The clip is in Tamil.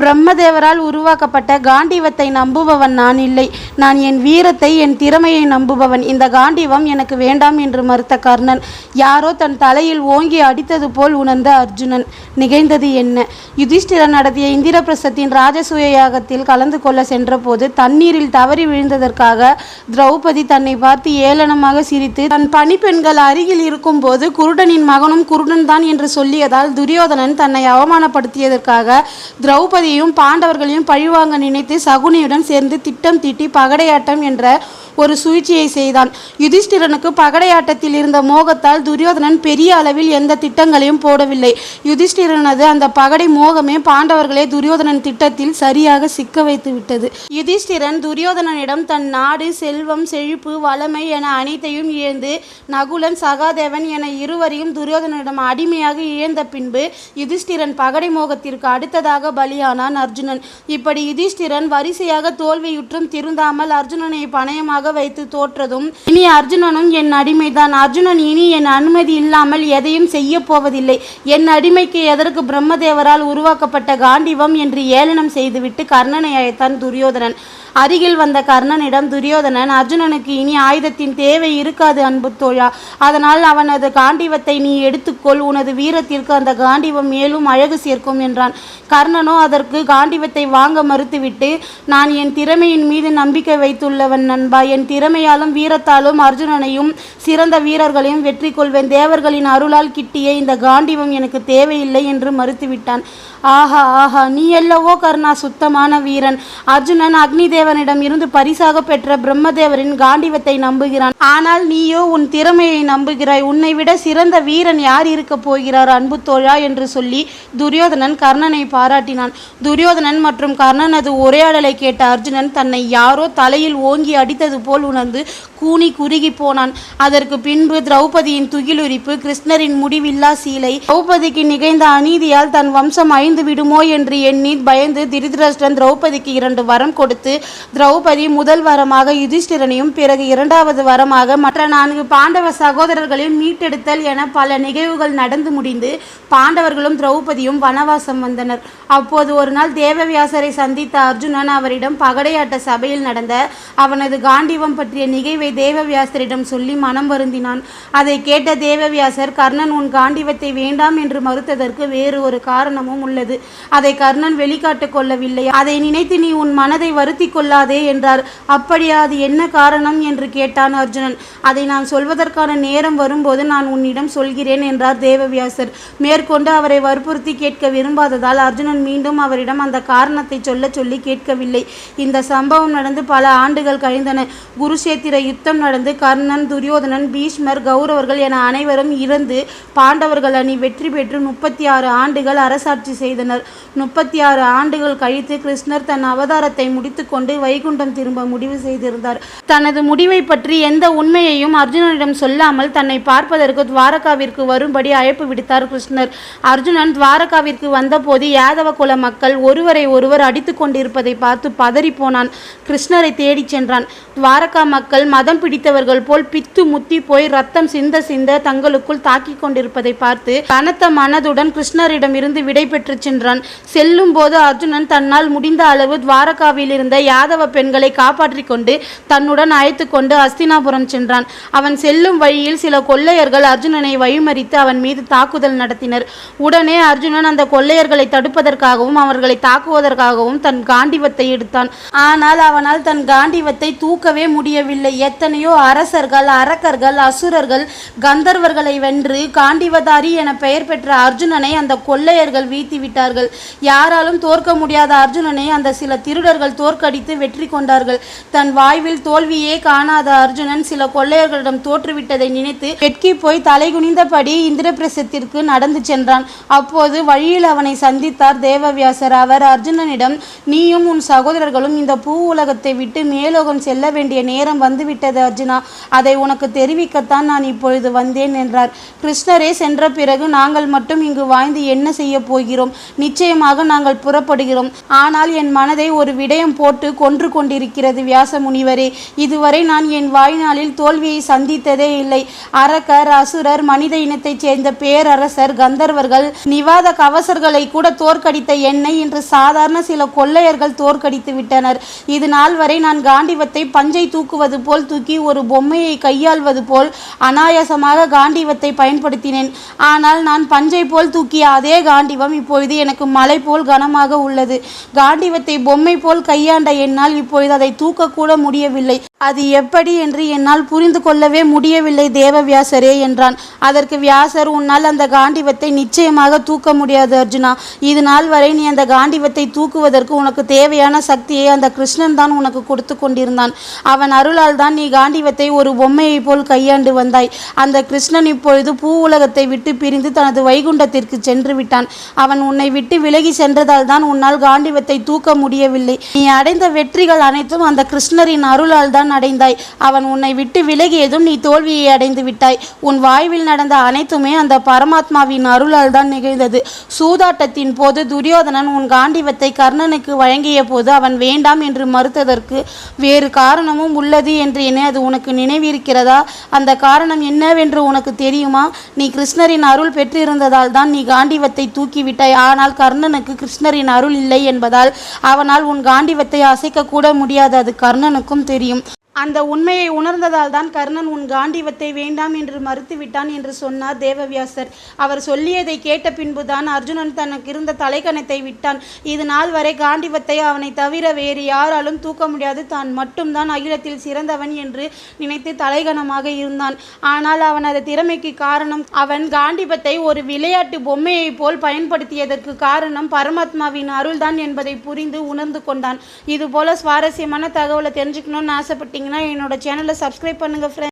பிரம்மதேவரால் உருவாக்கப்பட்ட காண்டிவத்தை நம்புபவன் நான் இல்லை. நான் என் வீரத்தை என் திறமையை நம்புபவன். இந்த காண்டிவம் எனக்கு வேண்டாம் என்று மறுத்த கர்ணன். யாரோ தன் தலையில் ஓங்கி அடித்தது போல் உணர்ந்த அர்ஜுனன். நிகழ்ந்தது என்ன? யுதிஷ்டிரன் நடத்திய இந்திரபிரசத்தின் ராஜசூய யாகத்தில் கலந்து கொள்ள சென்றபோது தண்ணீரில் தவறி விழுந்ததற்காக திரௌபதி தன்னை பார்த்து ஏளனமாக சிரித்து தன் பணிப்பெண்கள் அருகில் இருக்கும்போது குருடனின் மகனும் குருடன் தான் என்று சொல்லியதால் துரியோதனன் தன்னை அவமானப்படுத்தியதற்காக திரௌபதி திரௌபதியையும் பாண்டவர்களையும் பழிவாங்க நினைத்து சகுனியுடன் சேர்ந்து திட்டம் தீட்டி பகடையாட்டம் என்ற ஒரு சூழ்ச்சியை செய்தான். யுதிஷ்டிரனுக்கு பகடையாட்டத்தில் இருந்த மோகத்தால் துரியோதனன் பெரிய அளவில் எந்த திட்டங்களையும் போடவில்லை. யுதிஷ்டிரனது அந்த பகடை மோகமே பாண்டவர்களை துரியோதனன் திட்டத்தில் சரியாக சிக்க வைத்து விட்டது. யுதிஷ்டிரன் துரியோதனனிடம் தன் நாடு செல்வம் செழிப்பு வளமை என அனைத்தையும் இழந்து நகுலன் சகாதேவன் என இருவரையும் துரியோதனனிடம் அடிமையாக இழந்த பின்பு யுதிஷ்டிரன் பகடை மோகத்திற்கு அடுத்ததாக பலியான பலியானான் அர்ஜுனன். இப்படி யுதிஷ்டிரன் வரிசையாக தோல்வியுற்றும் திருந்தாமல் அர்ஜுனனை பணயமாக வைத்து தோற்றதும் இனி அர்ஜுனனும் என் அடிமைதான். அர்ஜுனன் இனி என் அனுமதி இல்லாமல் எதையும் செய்ய போவதில்லை. என் அடிமைக்கு எதற்கு பிரம்மதேவரால் உருவாக்கப்பட்ட காண்டிவம் என்று ஏளனம் செய்துவிட்டு கர்ணனை அழைத்தான் துரியோதனன். அருகில் வந்த கர்ணனிடம் துரியோதனன் அர்ஜுனனுக்கு இனி ஆயுதத்தின் தேவை இருக்காது அன்பு தோழா. அதனால் அவனது காண்டிவத்தை நீ எடுத்துக்கொள். உனது வீரத்திற்கு அந்த காண்டிவம் மேலும் அழகு சேர்க்கும் என்றான். கர்ணனோ அதற்கு காண்டிவத்தை வாங்க மறுத்துவிட்டு நான் என் திறமையின் மீது நம்பிக்கை வைத்துள்ளவன் நண்பா. என் திறமையாலும் வீரத்தாலும் அர்ஜுனனையும் சிறந்த வீரர்களையும் வெற்றி கொள்வேன். தேவர்களின் அருளால் கிட்டிய இந்த காண்டிவம் எனக்கு தேவையில்லை என்று மறுத்துவிட்டான். ஆஹா ஆஹா நீ அல்லவோ கர்ணா சுத்தமான வீரன். அர்ஜுனன் அக்னி தேவனிடம் இருந்து பரிசாக பெற்ற பிரம்மதேவரின் காண்டிவத்தை நம்புகிறான். ஆனால் நீயோ உன் திறமையை நம்புகிறாய். உன்னை விட சிறந்த வீரன் யார் இருக்க போகிறார் அன்பு தோழா என்று சொல்லி துரியோதனன் கர்ணனை பாராட்டினான். துரியோதனன் மற்றும் கர்ணனது உரையாடலை கேட்ட அர்ஜுனன் தன்னை யாரோ தலையில் ஓங்கி அடித்தது போல் உணர்ந்து கூனி குறுகி போனான். அதற்கு பின்பு திரௌபதியின் துகிலுரிப்பு கிருஷ்ணரின் முடிவில்லா சீலை திரௌபதிக்கு நிகழ்ந்த அநீதியால் தன் வம்சம் அழிந்து விடுமோ என்று எண்ணி பயந்து திருதராஷ்டிரன் திரௌபதிக்கு இரண்டு வரம் கொடுத்து திரௌபதி முதல் வரமாக யுதிஷ்டிரனையும் பிறகு இரண்டாவது வரமாக மற்ற நான்கு பாண்டவ சகோதரர்களையும் மீட்டெடுத்தல் என பல நிகழ்வுகள் நடந்து முடிந்து பாண்டவர்களும் திரௌபதியும் வனவாசம் வந்தனர். அப்போது ஒரு நாள் தேவவியாசரை சந்தித்த அர்ஜுனன் அவரிடம் பகடையாட்ட சபையில் நடந்த அவனது காண்டிவம் பற்றிய நிகழ்வை தேவவியாசரிடம் சொல்லி மனம் வருந்தினான். அதை கேட்ட தேவவியாசர் கர்ணன் உன் காண்டிவத்தை வேண்டாம் என்று மறுத்ததற்கு வேறு ஒரு காரணமும் உள்ளது. அதை கர்ணன் வெளிக்காட்டுக் கொள்ளவில்லை. அதை நினைத்து நீ உன் மனதை வருத்தி கொள்ளாதே என்றார். அப்படியா அது என்ன காரணம்? என்று கேட்டான் அர்ஜுனன். அதை நான் சொல்வதற்கான நேரம் வரும்போது நான் உன்னிடம் சொல்கிறேன் என்றார் தேவவியாசர். மேற்கொண்டு அவரை வற்புறுத்தி கேட்க விரும்பாததால் அர்ஜுனன் மீண்டும் அவரிடம் அந்த காரணத்தை சொல்ல சொல்லி கேட்கவில்லை. இந்த சம்பவம் நடந்து பல ஆண்டுகள் கழிந்தன. குருஷேத்திர யுத்தம் நடந்து கர்ணன் துரியோதனன் பீஷ்மர் கௌரவர்கள் என அனைவரும் இறந்து பாண்டவர்கள் அணி வெற்றி பெற்று முப்பத்தி ஆறு ஆண்டுகள் அரசாட்சி செய்தனர். முப்பத்தி ஆறு ஆண்டுகள் கழித்து கிருஷ்ணர் தன் அவதாரத்தை முடித்துக்கொண்டு வைகுண்டம் திரும்ப முடிவு செய்திருந்தார். தனது முடிவை பற்றி எந்த உண்மையையும் அர்ஜுனனிடம் சொல்லாமல் தன்னை பார்ப்பதற்கு துவாரகாவிற்கு வரும்படி அழைப்பு விடுத்தார் கிருஷ்ணர். அர்ஜுனன் துவாரகாவிற்கு வந்தபோது யாதவ குல மக்கள் ஒருவரை ஒருவர் அடித்துக் கொண்டிருப்பதை பார்த்து பதறி போனான். கிருஷ்ணரை தேடிச் சென்றான். துவாரகா மக்கள் மதம் பிடித்தவர்கள் போல் பித்து முத்தி போய் ரத்தம் சிந்த சிந்த தங்களுக்குள் தாக்கி கொண்டிருப்பதை பார்த்து கனத்த மனதுடன் கிருஷ்ணரிடமிருந்து விடை பெற்று சென்றான். செல்லும் போது அர்ஜுனன் தன்னால் முடிந்த அளவு துவாரகாவில் இருந்த யாதவ பெண்களை காப்பாற்றிக் கொண்டு தன்னுடன் அழைத்து கொண்டு அஸ்தினாபுரம் சென்றான். அவன் செல்லும் வழியில் சில கொள்ளையர்கள் அர்ஜுனனை வழிமறித்து அவன் மீது தாக்குதல் நடத்தினர். உடனே அர்ஜுனன் அந்த கொள்ளையர்களை தடுப்பதற்காகவும் அவர் அவர்களை தாக்குவதற்காகவும் தன் காண்டிவத்தை எடுத்தான். ஆனால் அவனால் தன் காண்டிவத்தை தூக்கவே முடியவில்லை. எத்தனையோ அரசர்கள் அரக்கர்கள் அசுரர்கள் கந்தர்வர்களை வென்று காண்டிவதாரி என பெயர் பெற்ற அர்ஜுனனை அந்த கொள்ளையர்கள் வீழ்த்தி விட்டார்கள். யாராலும் தோற்க முடியாத அர்ஜுனனை அந்த சில திருடர்கள் தோற்கடித்து வெற்றி கொண்டார்கள். தன் வாய்வில் தோல்வியே காணாத அர்ஜுனன் சில கொள்ளையர்களிடம் தோற்றுவிட்டதை நினைத்து வெட்கி போய் தலைகுனிந்தபடி இந்திரபிரசத்திற்கு நடந்து சென்றான். அப்போது வழியில் அவனை சந்தித்தார் தேவவியாசர் அவர் அர்ஜுனனிடம் நீயும் உன் சகோதரர்களும் இந்த பூ உலகத்தை விட்டு மேலோகம் செல்ல வேண்டிய நேரம் வந்துவிட்டது அர்ஜுனா. அதை உனக்கு தெரிவிக்கத்தான் நான் இப்பொழுது வந்தேன் என்றார். கிருஷ்ணரே சென்ற பிறகு நாங்கள் மட்டும் இங்கு வாய்ந்து என்ன செய்ய போகிறோம்? நிச்சயமாக நாங்கள் புறப்படுகிறோம். ஆனால் என் மனதை ஒரு விடயம் போட்டு கொன்று கொண்டிருக்கிறது வியாச முனிவரே இதுவரை நான் என் வாழ்நாளில் தோல்வியை சந்தித்ததே இல்லை. அரக்கர் அசுரர் மனித இனத்தைச் சேர்ந்த பேரரசர் கந்தர்வர்கள் நிவாத கவசர்களை கூட தோற்கடித்த என்னை இன்று சாதாரண சில கொள்ளையர்கள் தோற்கடித்து விட்டனர். இது நாள் வரை நான் காண்டிவத்தை பஞ்சை தூக்குவது போல் தூக்கி ஒரு பொம்மையை கையாள்வது போல் அனாயாசமாக காண்டிவத்தை பயன்படுத்தினேன். ஆனால் நான் பஞ்சை போல் தூக்கிய அதே காண்டிவம் இப்பொழுது எனக்கு மலை போல் கனமாக உள்ளது. காண்டிவத்தை பொம்மை போல் கையாண்ட என்னால் இப்பொழுது அதை தூக்கக்கூட முடியவில்லை. அது எப்படி என்று என்னால் புரிந்து கொள்ளவே முடியவில்லை தேவவியாசரே என்றான். அதற்கு வியாசர் உன்னால் அந்த காண்டிவத்தை நிச்சயமாக தூக்க முடியாது அர்ஜுனா. இது நாள் வரை நீ அந்த காண்டிவத்தை தூக்குவதற்கு உனக்கு தேவையான சக்தியை அந்த கிருஷ்ணன் தான் உனக்கு கொடுத்து கொண்டிருந்தான். அவன் அருளால் தான் நீ காண்டிவத்தை ஒரு பொம்மையைப் போல் கையாண்டு வந்தாய். அந்த கிருஷ்ணன் இப்பொழுது பூ உலகத்தை விட்டு பிரிந்து தனது வைகுண்டத்திற்கு சென்று விட்டான். அவன் உன்னை விட்டு விலகி சென்றதால் தான் உன்னால் காண்டிவத்தை தூக்க முடியவில்லை. நீ அடைந்த வெற்றிகள் அனைத்தும் அந்த கிருஷ்ணரின் அருளால் தான் அடைந்தாய். அவன் உன்னை விட்டு விலகியதும் நீ தோல்வியை அடைந்து விட்டாய். உன் வாழ்வில் நடந்த அனைத்துமே அந்த பரமாத்மாவின் அருளால் தான் நிகழ்ந்தது. சூதாட்டத்தின் போது துரியோதனன் உன் காண்டிவத்தை கர்ணனுக்கு வழங்கிய போது அவன் வேண்டாம் என்று மறுத்ததற்கு வேறு காரணமும் உள்ளது என்று என அது உனக்கு நினைவிருக்கிறதா? அந்த காரணம் என்னவென்று உனக்கு தெரியுமா? நீ கிருஷ்ணரின் அருள் பெற்றிருந்ததால் தான் நீ காண்டிவத்தை தூக்கிவிட்டாய். ஆனால் கர்ணனுக்கு கிருஷ்ணரின் அருள் இல்லை என்பதால் அவனால் உன் காண்டிவத்தை அசைக்க கூட முடியாது. அது கர்ணனுக்கும் தெரியும். அந்த உண்மையை உணர்ந்ததால் தான் கர்ணன் உன் காண்டிவத்தை வேண்டாம் என்று மறுத்துவிட்டான் என்று சொன்னார் தேவவியாசர். அவர் சொல்லியதை கேட்ட பின்புதான் அர்ஜுனன் தனக்கு இருந்த தலைக்கணத்தை விட்டான். இது நாள் வரை காண்டிவத்தை அவனை தவிர வேறு யாராலும் தூக்க முடியாது. தான் மட்டும்தான் அகிலத்தில் சிறந்தவன் என்று நினைத்து தலைகணமாக இருந்தான். ஆனால் அவனது திறமைக்கு காரணம் அவன் காண்டிபத்தை ஒரு விளையாட்டு பொம்மையைப் போல் பயன்படுத்தியதற்கு காரணம் பரமாத்மாவின் அருள்தான் என்பதை புரிந்து உணர்ந்து கொண்டான். இதுபோல சுவாரஸ்யமான தகவலை தெரிஞ்சுக்கணும்னு ஆசைப்பட்டீங்கன்னா என்னோட சேனலை சப்ஸ்கிரைப் பண்ணுங்கள் ஃப்ரெண்ட்ஸ்